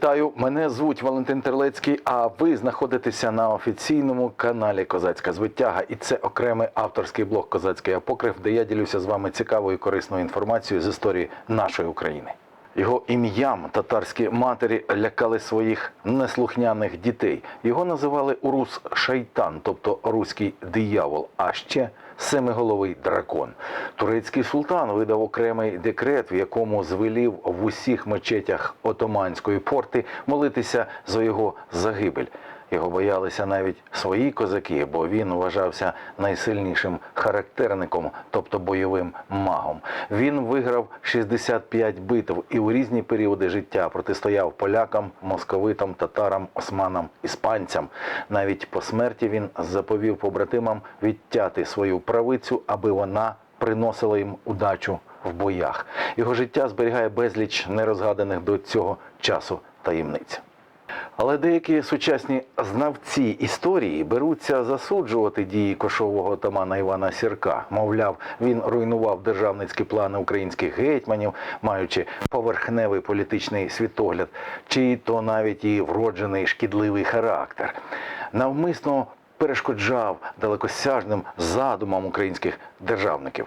Вітаю, мене звуть Валентин Терлецький. А ви знаходитеся на офіційному каналі Козацька звитяга. І це окремий авторський блог Козацький апокриф, де я ділюся з вами цікавою і корисною інформацією з історії нашої України. Його ім'ям татарські матері лякали своїх неслухняних дітей. Його називали Урус Шайтан, тобто руський диявол, а ще семиголовий дракон. Турецький султан видав окремий декрет, в якому звелів в усіх мечетях отоманської порти молитися за його загибель. Його боялися навіть свої козаки, бо він вважався найсильнішим характерником, тобто бойовим магом. Він виграв 65 битв і у різні періоди життя протистояв полякам, московитам, татарам, османам, іспанцям. Навіть по смерті він заповів побратимам відтяти свою правицю, аби вона приносила їм удачу в боях. Його життя зберігає безліч нерозгаданих до цього часу таємниць. Але деякі сучасні знавці історії беруться засуджувати дії кошового отамана Івана Сірка. Мовляв, він руйнував державницькі плани українських гетьманів, маючи поверхневий політичний світогляд, чи то навіть і вроджений шкідливий характер. Навмисно перешкоджав далекосяжним задумам українських державників.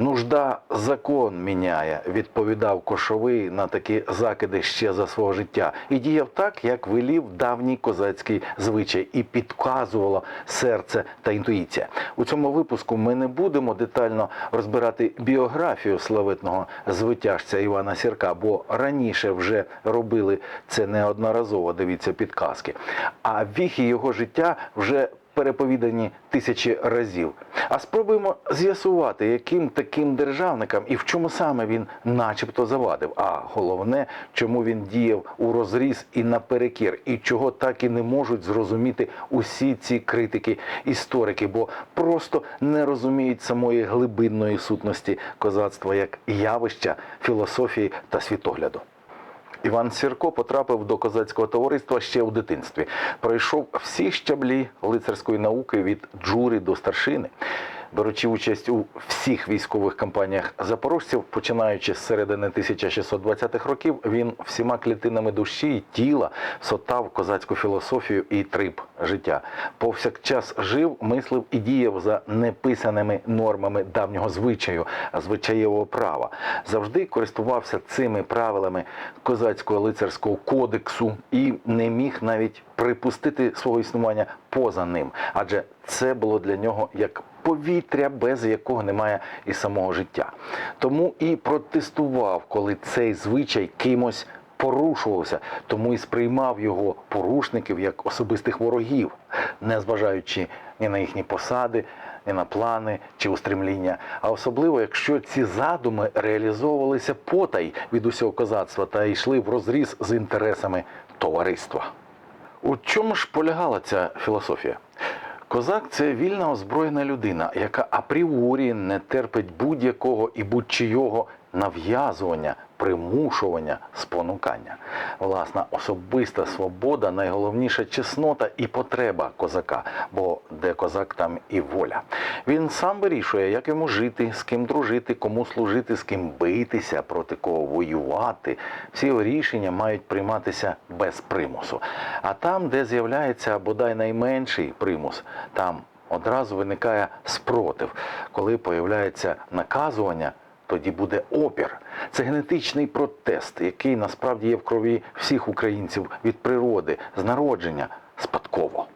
Нужда закон міняє, відповідав Кошовий на такі закиди ще за свого життя. І діяв так, як велів давній козацький звичай, і підказувало серце та інтуїція. У цьому випуску ми не будемо детально розбирати біографію славетного звитяжця Івана Сірка, бо раніше вже робили це неодноразово. Дивіться підказки. А віхи його життя вже переповідані тисячі разів. А спробуємо з'ясувати, яким таким державникам і в чому саме він начебто завадив. А головне, чому він діяв у розріз і наперекір, і чого так і не можуть зрозуміти усі ці критики історики, бо просто не розуміють самої глибинної сутності козацтва як явища, філософії та світогляду. Іван Сірко потрапив до козацького товариства ще у дитинстві. Пройшов всі щаблі лицарської науки від джури до старшини. Беручи участь у всіх військових кампаніях запорожців, починаючи з середини 1620-х років, він всіма клітинами душі і тіла сотав козацьку філософію і трип життя. Повсякчас жив, мислив і діяв за неписаними нормами давнього звичаю, звичаєвого права. Завжди користувався цими правилами козацького лицарського кодексу і не міг навіть припустити свого існування поза ним, адже це було для нього як повітря, без якого немає і самого життя. Тому і протестував, коли цей звичай кимось порушувався, тому і сприймав його порушників як особистих ворогів, не зважаючи ні на їхні посади, ні на плани чи устремління, а особливо, якщо ці задуми реалізовувалися потай від усього козацтва та йшли в розріз з інтересами товариства. У чому ж полягала ця філософія? Козак це вільна озброєна людина, яка апріорі не терпить будь-якого і будь-чийого нав'язування, примушування, спонукання. Власна особиста свобода найголовніша чеснота і потреба козака, бо де козак, там і воля. Він сам вирішує, як йому жити, з ким дружити, кому служити, з ким битися, проти кого воювати. Всі рішення мають прийматися без примусу. А там, де з'являється бодай найменший примус, там одразу виникає спротив, коли появляється наказування тоді буде опір. Це генетичний протест, який насправді є в крові всіх українців від природи, з народження спадково.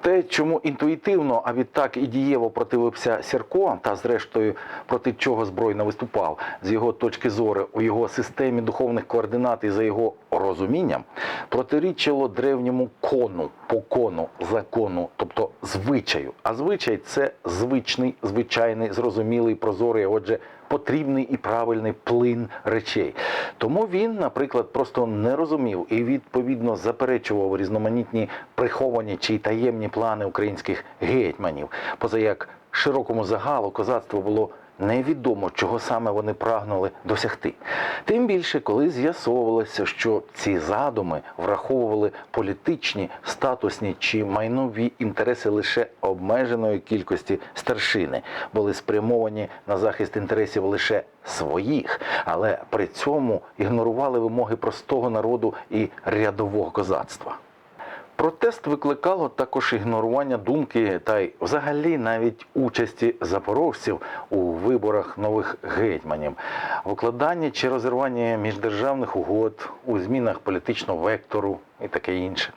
Те, чому інтуїтивно, а відтак і дієво противився Сірко, та зрештою проти чого збройно виступав, з його точки зору у його системі духовних координат і за його розумінням, протирічило древньому кону, покону, закону, тобто звичаю. А звичай це звичний, звичайний, зрозумілий, прозорий, отже, потрібний і правильний плин речей. Тому він, наприклад, просто не розумів і відповідно заперечував різноманітні приховані чи таємні плани українських гетьманів, поза як широкому загалу козацтво було невідомо, чого саме вони прагнули досягти. Тим більше, коли з'ясовувалося, що ці задуми враховували політичні, статусні чи майнові інтереси лише обмеженої кількості старшини, були спрямовані на захист інтересів лише своїх, але при цьому ігнорували вимоги простого народу і рядового козацтва. Протест викликало також ігнорування думки та й взагалі навіть участі запорожців у виборах нових гетьманів, викладання чи розірвання міждержавних угод у змінах політичного вектору і таке інше.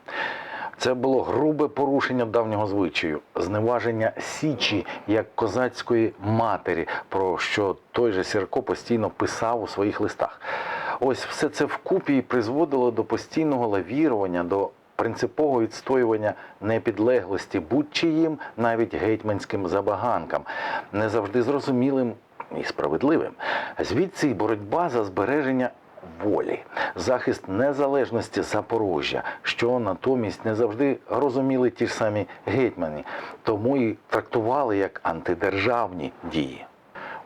Це було грубе порушення давнього звичаю, зневаження січі як козацької матері, про що той же Сірко постійно писав у своїх листах. Ось все це вкупі і призводило до постійного лавірування, до принципового відстоювання непідлеглості будь-чиїм, навіть гетьманським забаганкам, не завжди зрозумілим і справедливим. Звідси й боротьба за збереження волі, захист незалежності Запорожжя, що натомість не завжди розуміли ті ж самі гетьмани, тому і трактували як антидержавні дії.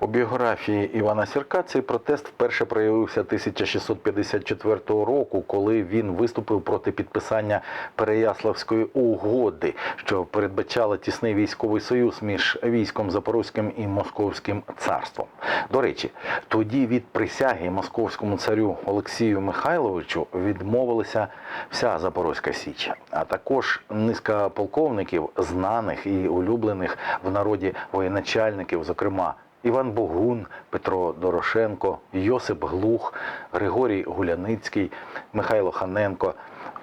У біографії Івана Сірка цей протест вперше проявився 1654 року, коли він виступив проти підписання Переяславської угоди, що передбачала тісний військовий союз між військом Запорозьким і Московським царством. До речі, тоді від присяги московському царю Олексію Михайловичу відмовилася вся Запорозька Січ, а також низка полковників, знаних і улюблених в народі воєначальників, зокрема. Іван Богун, Петро Дорошенко, Йосип Глух, Григорій Гуляницький, Михайло Ханенко,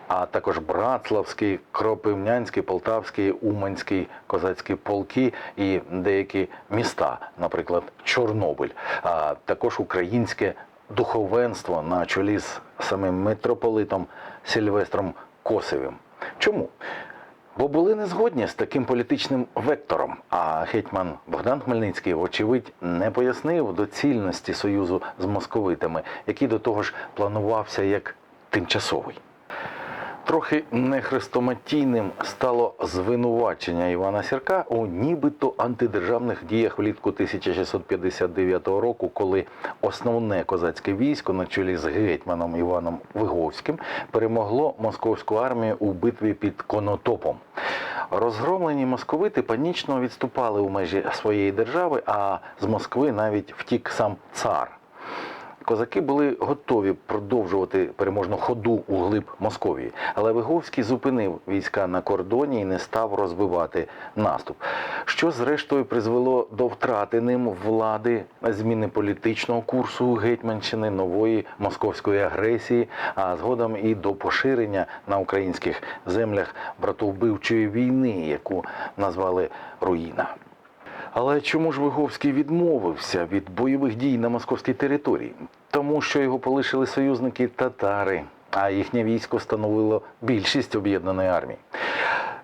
а також Братславський, Кропивнянський, Полтавський, Уманський, козацькі полки і деякі міста, наприклад, Чорнобиль, а також українське духовенство на чолі з самим митрополитом Сильвестром Косевим. Чому? Бо були не згодні з таким політичним вектором. А гетьман Богдан Хмельницький, вочевидь, не пояснив доцільності союзу з московитами, який до того ж планувався як тимчасовий. Трохи нехрестоматійним стало звинувачення Івана Сірка у нібито антидержавних діях влітку 1659 року, коли основне козацьке військо на чолі з гетьманом Іваном Виговським перемогло московську армію у битві під Конотопом. Розгромлені московити панічно відступали у межі своєї держави, а з Москви навіть втік сам цар. Козаки були готові продовжувати переможну ходу у глиб Московії, але Виговський зупинив війська на кордоні і не став розбивати наступ, що зрештою призвело до втрати ним влади, зміни політичного курсу Гетьманщини, нової московської агресії, а згодом і до поширення на українських землях братовбивчої війни, яку назвали руїна. Але чому ж Виговський відмовився від бойових дій на московській території? Тому що його полишили союзники татари, а їхнє військо становило більшість об'єднаної армії.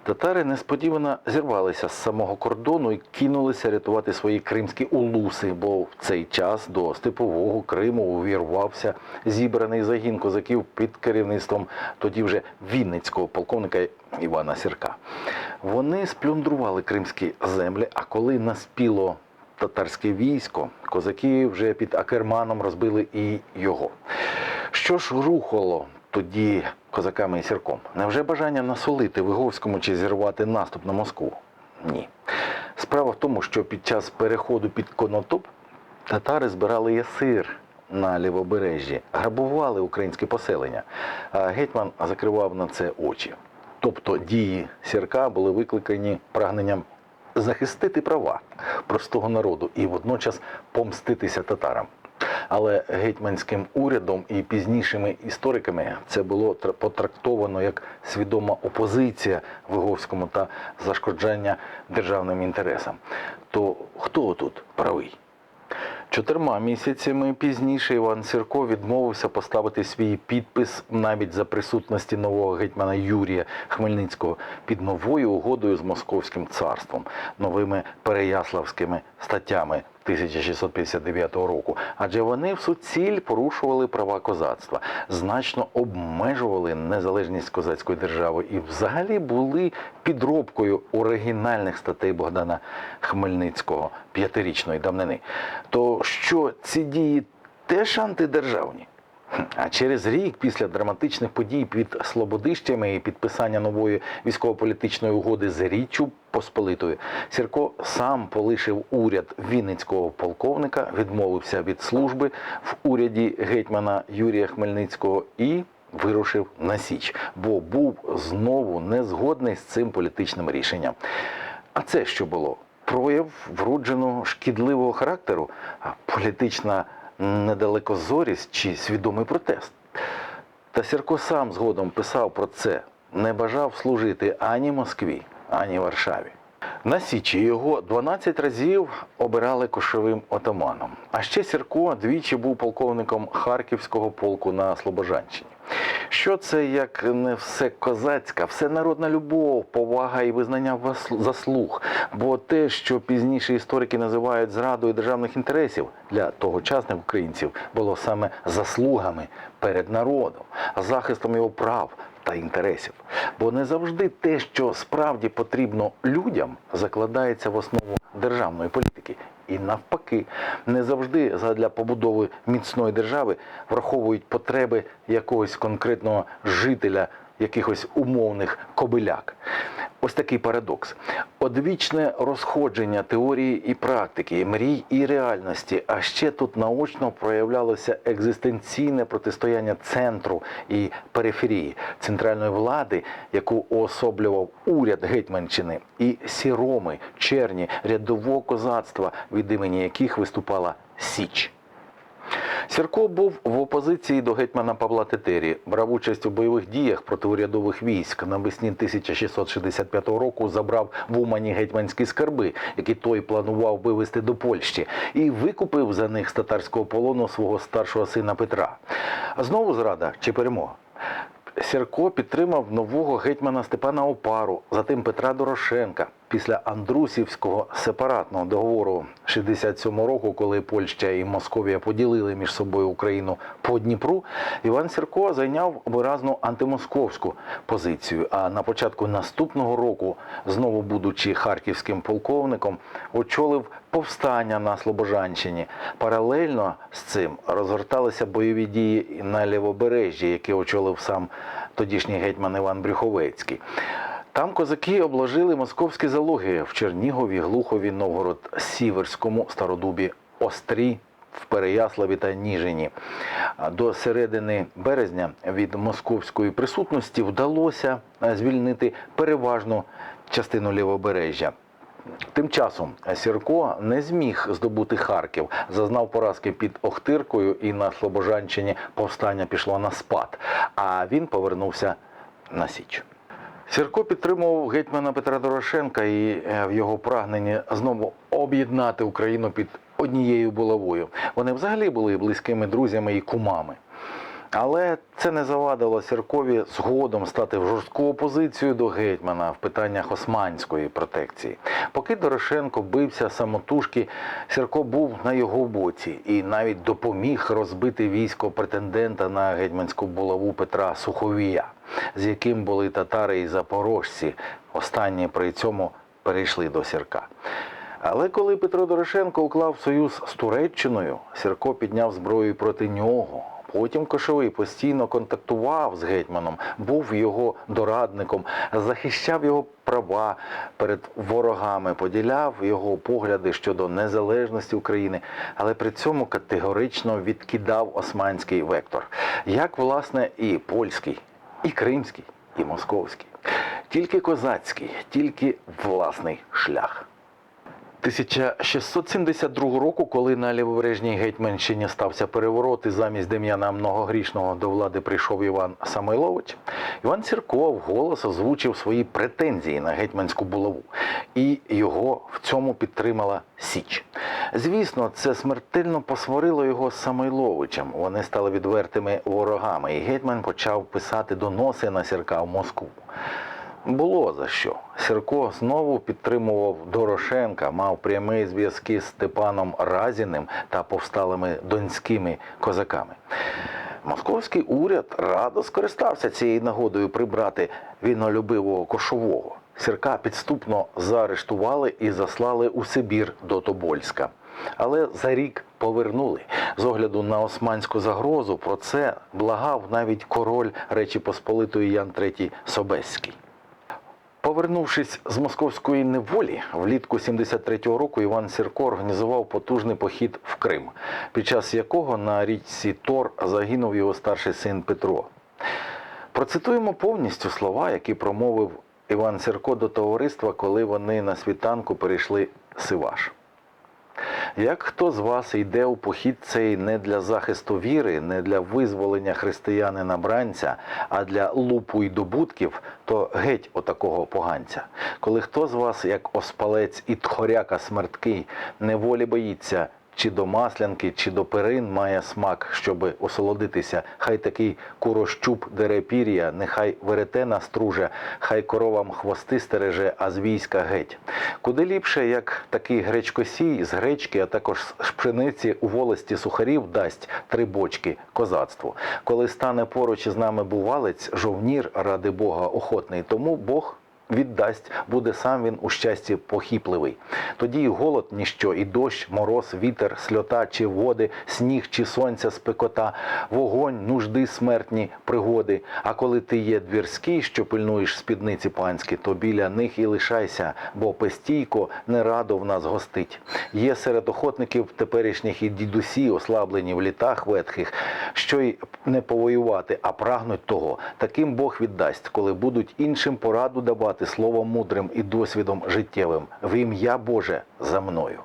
Татари несподівано зірвалися з самого кордону і кинулися рятувати свої кримські улуси, бо в цей час до степового Криму увірвався зібраний загін козаків під керівництвом тоді вже Вінницького полковника Івана Сірка. Вони сплюндрували кримські землі, а коли наспіло татарське військо, козаки вже під Акерманом розбили і його. Що ж рухало тоді козаками і сірком? Невже бажання насолити Виговському чи зірвати наступ на Москву? Ні. Справа в тому, що під час переходу під Конотоп татари збирали ясир на лівобережжі, грабували українське поселення, а гетьман закривав на це очі. Тобто дії сірка були викликані прагненням захистити права простого народу і водночас помститися татарам. Але гетьманським урядом і пізнішими істориками це було тр- потрактовано як свідома опозиція Виговському та зашкоджання державним інтересам. То хто тут правий? Чотирма місяцями пізніше Іван Сірко відмовився поставити свій підпис навіть за присутності нового гетьмана Юрія Хмельницького під новою угодою з Московським царством, новими переяславськими статтями 1659 року, адже вони в суціль порушували права козацтва, значно обмежували незалежність козацької держави і взагалі були підробкою оригінальних статей Богдана Хмельницького п'ятирічної давнини. То що ці дії теж антидержавні? А через рік після драматичних подій під Слободищами і підписання нової військово-політичної угоди з Річчю Посполитою, Сірко сам полишив уряд вінницького полковника, відмовився від служби в уряді гетьмана Юрія Хмельницького і вирушив на Січ, бо був знову не згодний з цим політичним рішенням. А це що було? Прояв вродженого шкідливого характеру, політична недалекозорість чи свідомий протест. Та Сірко сам згодом писав про це, не бажав служити ані Москві, ані Варшаві. На Січі його 12 разів обирали кошовим отаманом. А ще Сірко двічі був полковником Харківського полку на Слобожанщині. Що це як не все козацька, все народна любов, повага і визнання заслуг. Бо те, що пізніше історики називають зрадою державних інтересів для тогочасних українців, було саме заслугами перед народом, захистом його прав та інтересів. Бо не завжди те, що справді потрібно людям, закладається в основу державної політики. І навпаки, не завжди задля побудови міцної держави враховують потреби якогось конкретного жителя якихось умовних кобиляк. Ось такий парадокс. Одвічне розходження теорії і практики, мрій і реальності, а ще тут наочно проявлялося екзистенційне протистояння центру і периферії центральної влади, яку уособлював уряд Гетьманщини, і сіроми, черні, рядового козацтва, від імені яких виступала Січ. Сірко був в опозиції до гетьмана Павла Тетері, брав участь у бойових діях проти урядових військ. Навесні 1665 року забрав в Умані гетьманські скарби, які той планував вивезти до Польщі, і викупив за них з татарського полону свого старшого сина Петра. Знову зрада чи перемога? Сірко підтримав нового гетьмана Степана Опару, затим Петра Дорошенка. Після Андрусівського сепаратного договору 67 року, коли Польща і Московія поділили між собою Україну по Дніпру, Іван Сірко зайняв виразну антимосковську позицію. А на початку наступного року, знову будучи харківським полковником, очолив повстання на Слобожанщині. Паралельно з цим розгорталися бойові дії на лівобережжі, які очолив сам тодішній гетьман Іван Брюховецький. Там козаки обложили московські залоги в Чернігові, Глухові, Новгород, Сіверському, Стародубі, Острі, в Переяславі та Ніжині. До середини березня від московської присутності вдалося е, звільнити переважну частину лівобережжя. Тим часом Сірко не зміг здобути Харків, зазнав поразки під Охтиркою і на Слобожанщині повстання пішло на спад, а він повернувся на Січ. Сірко підтримував гетьмана Петра Дорошенка і е, в його прагненні знову об'єднати Україну під однією булавою. Вони взагалі були близькими друзями і кумами. Але це не завадило Сіркові згодом стати в жорстку опозицію до гетьмана в питаннях османської протекції. Поки Дорошенко бився самотужки, Сірко був на його боці і навіть допоміг розбити військо претендента на гетьманську булаву Петра Суховія, з яким були татари і запорожці. Останні при цьому перейшли до Сірка. Але коли Петро Дорошенко уклав союз з Туреччиною, Сірко підняв зброю проти нього. Потім Кошовий постійно контактував з гетьманом, був його дорадником, захищав його права перед ворогами, поділяв його погляди щодо незалежності України, але при цьому категорично відкидав османський вектор, як власне і польський, і кримський, і московський. Тільки козацький, тільки власний шлях. 1672 року, коли на лівобережній Гетьманщині стався переворот і замість Дем'яна Многогрішного до влади прийшов Іван Самойлович, Іван Сірко вголос озвучив свої претензії на гетьманську булаву, і його в цьому підтримала Січ. Звісно, це смертельно посварило його з Самойловичем. Вони стали відвертими ворогами, і гетьман почав писати доноси на Сірка в Москву. Було за що. Сірко знову підтримував Дорошенка, мав прямі зв'язки з Степаном Разіним та повсталими донськими козаками. Московський уряд радо скористався цією нагодою прибрати вільнолюбивого кошового. Сірка підступно заарештували і заслали у Сибір до Тобольська. Але за рік повернули. З огляду на османську загрозу про це благав навіть король Речі Посполитої Ян III Собеський. Повернувшись з московської неволі, влітку 73-го року Іван Сірко організував потужний похід в Крим, під час якого на річці Тор загинув його старший син Петро. Процитуємо повністю слова, які промовив Іван Сірко до товариства, коли вони на світанку перейшли Сиваш. Як хто з вас йде у похід цей не для захисту віри, не для визволення християнина бранця, а для лупу й добутків, то геть отакого поганця. Коли хто з вас, як оспалець і тхоряка смерткий, неволі боїться, чи до маслянки, чи до перин має смак, щоби осолодитися, хай такий курощуп дере пір'я, нехай веретена струже, хай коровам хвости стереже, а з війська геть. Куди ліпше, як такий гречкосій з гречки, а також з пшениці у волості сухарів дасть три бочки козацтву. Коли стане поруч із нами бувалець, жовнір, ради Бога, охотний, тому Бог віддасть, буде сам він у щасті похіпливий. Тоді і голод ніщо, і дощ, мороз, вітер, сльота чи води, сніг чи сонця спекота, вогонь, нужди, смертні пригоди. А коли ти є двірський, що пильнуєш спідниці панські, то біля них і лишайся, бо пестійко не радо в нас гостить. Є серед охотників теперішніх і дідусі, ослаблені в літах ветхих, що й не повоювати, а прагнуть того. Таким Бог віддасть, коли будуть іншим пораду давати словом мудрим і досвідом життєвим. В ім'я Боже за мною.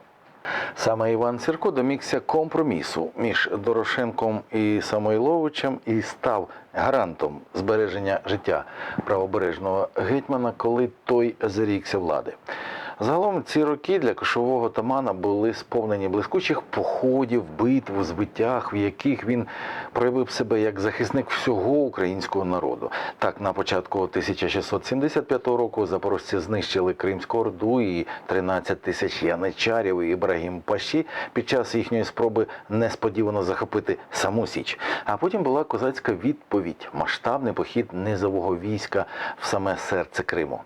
Саме Іван Сірко домігся компромісу між Дорошенком і Самойловичем і став гарантом збереження життя правобережного гетьмана, коли той зарікся влади. Загалом ці роки для кошового тамана були сповнені блискучих походів, битв, збиттях, в яких він проявив себе як захисник всього українського народу. Так, на початку 1675 року запорожці знищили Кримську Орду і 13 тисяч яничарів і Ібрагім Паші під час їхньої спроби несподівано захопити саму Січ. А потім була козацька відповідь, масштабний похід низового війська в саме серце Криму.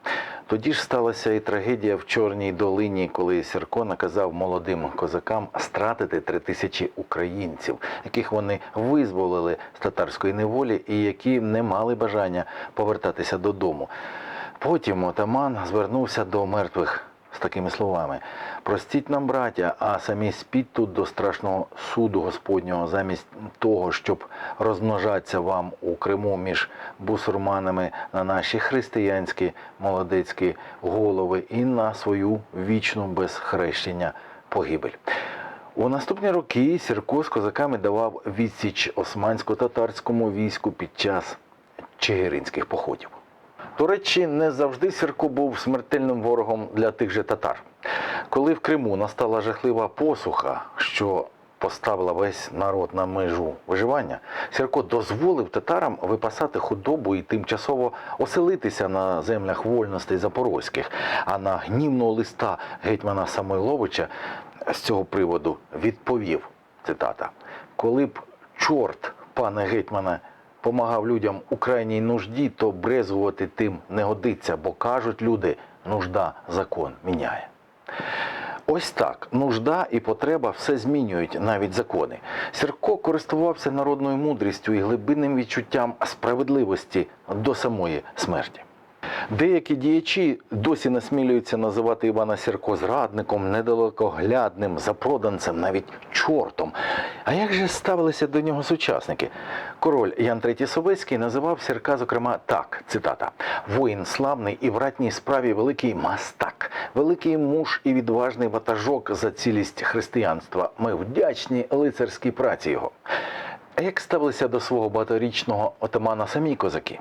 Тоді ж сталася і трагедія в Чорній долині, коли Сірко наказав молодим козакам стратити три тисячі українців, яких вони визволили з татарської неволі і які не мали бажання повертатися додому. Потім отаман звернувся до мертвих з такими словами: простіть нам, браття, а самі спіть тут до страшного суду Господнього, замість того, щоб розмножатися вам у Криму між бусурманами на наші християнські молодецькі голови і на свою вічну без хрещення погибель. У наступні роки Сірко з козаками давав відсіч османсько-татарському війську під час чигиринських походів. До речі, не завжди Сірко був смертельним ворогом для тих же татар. Коли в Криму настала жахлива посуха, що поставила весь народ на межу виживання, Сірко дозволив татарам випасати худобу і тимчасово оселитися на землях вольностей запорозьких. А на гнівного листа гетьмана Самойловича з цього приводу відповів цитата: Коли б чорт, пане гетьмане, помагав людям у крайній нужді, то брезгувати тим не годиться, бо кажуть люди, нужда закон міняє. Ось так нужда і потреба все змінюють, навіть закони. Сірко користувався народною мудрістю і глибинним відчуттям справедливості до самої смерті. Деякі діячі досі насмілюються називати Івана Сірко зрадником, недалекоглядним, запроданцем, навіть чортом. А як же ставилися до нього сучасники? Король Ян III Собеський називав Сірка, зокрема, так, цитата: воїн славний і в ратній справі великий мастак, великий муж і відважний ватажок за цілість християнства. Ми вдячні лицарській праці його. А як ставилися до свого багаторічного отамана самі козаки?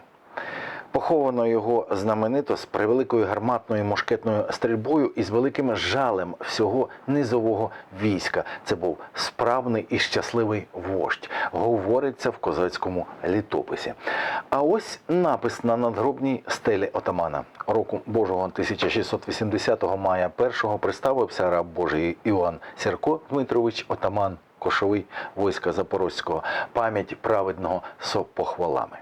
Поховано його знаменито з превеликою гарматною мушкетною стрільбою і з великим жалем всього низового війська. Це був справний і щасливий вождь, говориться в козацькому літописі. А ось напис на надгробній стелі отамана. Року Божого 1680 мая першого представився раб Божий Іоанн Сірко Дмитрович отаман Кошовий війська Запорозького, пам'ять праведного з похвалами.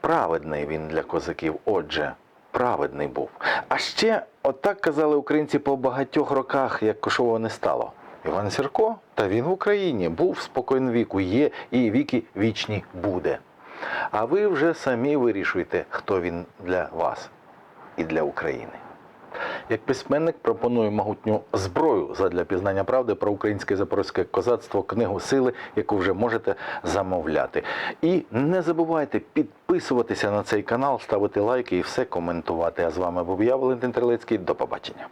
Праведний він для козаків, отже, праведний був. А ще отак казали українці по багатьох роках, як Кошового не стало. Іван Сірко, та він в Україні був спокійно віку, є і віки вічні буде. А ви вже самі вирішуєте, хто він для вас і для України. Як письменник пропоную могутню зброю задля пізнання правди про українське запорозьке козацтво, книгу сили, яку вже можете замовляти. І не забувайте підписуватися на цей канал, ставити лайки і все коментувати. А з вами був я, Валентин Терлецький. До побачення.